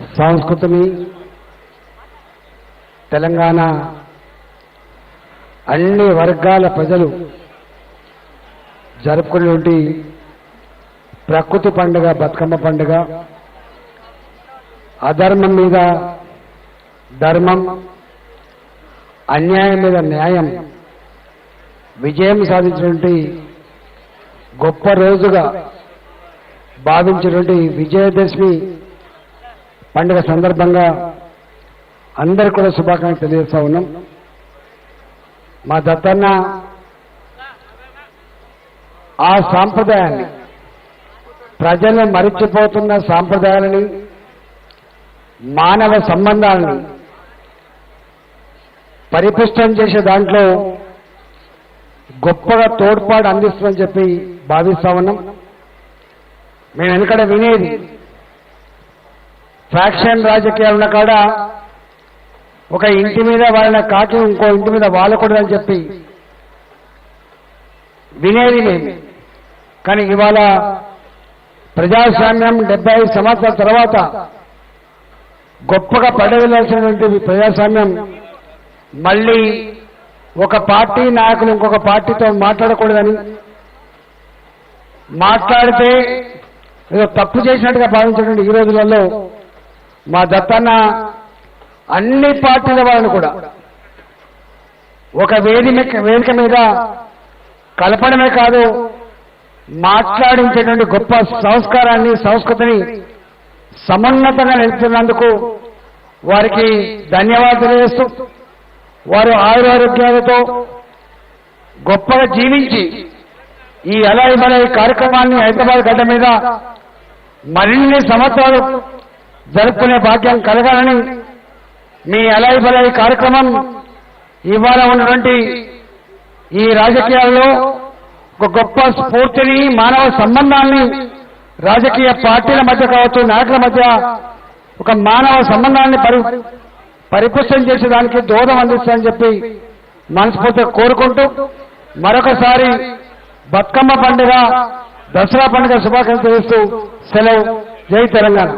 సంస్కృతిని తెలంగాణ అన్ని వర్గాల ప్రజలు జరుపుకునేటువంటి ప్రకృతి పండుగ బతుకమ్మ పండుగ అధర్మం మీద ధర్మం అన్యాయం మీద న్యాయం విజయం సాధించినటువంటి గొప్ప రోజుగా భావించినటువంటి విజయదశమి పండుగ సందర్భంగా అందరికి కూడా శుభాకాంక్షలు తెలియజేస్తా ఉన్నాం. మా దత్తన్న ఆ సాంప్రదాయాన్ని ప్రజలు మరిచిపోతున్న సాంప్రదాయాలని మానవ సంబంధాలని పరిపుష్టం చేసే దాంట్లో గొప్పగా తోడ్పాటు అందిస్తుందని చెప్పి భావిస్తా ఉన్నాం. మేము వెనకడ వినేది ఫ్యాక్షన్ రాజకీయాలు ఉన్న కాడ ఒక ఇంటి మీద వాళ్ళ కాకి ఇంకో ఇంటి మీద వాలకూడదని చెప్పి వినేది మేము కానీ ఇవాళ ప్రజాస్వామ్యం డెబ్బై ఐదు సంవత్సరాల తర్వాత గొప్పగా పడవలసినటువంటి ప్రజాస్వామ్యం మళ్ళీ ఒక పార్టీ నాయకులు ఇంకొక పార్టీతో మాట్లాడకూడదని మాట్లాడితే ఏదో తప్పు చేసినట్టుగా భావించినటువంటి ఈ రోజులలో మా దత్తన్న అన్ని పార్టీల వాళ్ళని కూడా ఒక వేదిక వేదిక మీద కలపడమే కాదు మాట్లాడించేటువంటి గొప్ప సంస్కారాన్ని సంస్కృతిని సమున్నతంగా నిలుపుతున్నందుకు వారికి ధన్యవాదాలు తెలియజేస్తూ వారు ఆయురారోగ్యాలతో గొప్పగా జీవించి ఈ అలాయి బలాయి కార్యక్రమాన్ని హైదరాబాద్ గడ్డ మీద మరిన్ని సంవత్సరాలు జరుపుకునే భాగ్యం కలగాలని మీ అలాయి బలాయి కార్యక్రమం ఇవాళ ఉన్నటువంటి ఈ రాజకీయాల్లో ఒక గొప్ప స్ఫూర్తిని మానవ సంబంధాన్ని రాజకీయ పార్టీల మధ్య కావచ్చు నాయకుల మధ్య ఒక మానవ సంబంధాన్ని పరి పరిపుష్టం చేసేదానికి దోహదం అందిస్తుందని చెప్పి మనస్ఫూర్తిగా కోరుకుంటూ మరొకసారి బతుకమ్మ పండుగ దసరా పండుగ శుభాకాంక్షలు చేస్తూ సెలవు. జై తెలంగాణ.